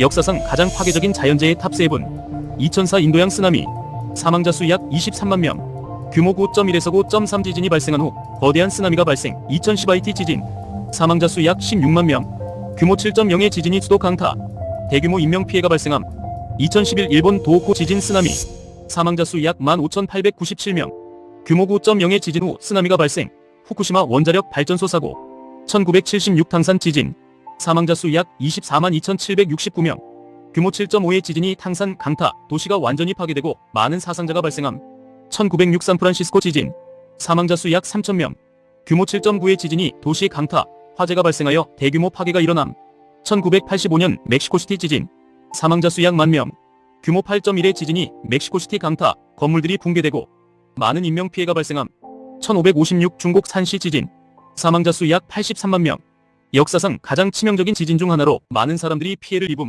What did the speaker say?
역사상 가장 파괴적인 자연재해 탑 세븐 2004 인도양 쓰나미. 사망자 수 약 23만 명. 규모 9.1에서 9.3 지진이 발생한 후 거대한 쓰나미가 발생. 2010 IT 지진. 사망자 수 약 16만 명. 규모 7.0의 지진이 수도 강타. 대규모 인명피해가 발생함. 2011 일본 도호코 지진 쓰나미. 사망자 수 약 15,897명. 규모 9.0의 지진 후 쓰나미가 발생. 후쿠시마 원자력 발전소 사고. 1976 당산 지진 사망자 수 약 24만 2,769명. 규모 7.5의 지진이 탕산 강타 도시가 완전히 파괴되고 많은 사상자가 발생함. 1906 샌프란시스코 지진. 사망자 수 약 3,000명. 규모 7.9의 지진이 도시 강타 화재가 발생하여 대규모 파괴가 일어남. 1985년 멕시코시티 지진. 사망자 수 약 만 명. 규모 8.1의 지진이 멕시코시티 강타 건물들이 붕괴되고 많은 인명피해가 발생함. 1556 중국 산시 지진. 사망자 수 약 83만 명 역사상 가장 치명적인 지진 중 하나로 많은 사람들이 피해를 입음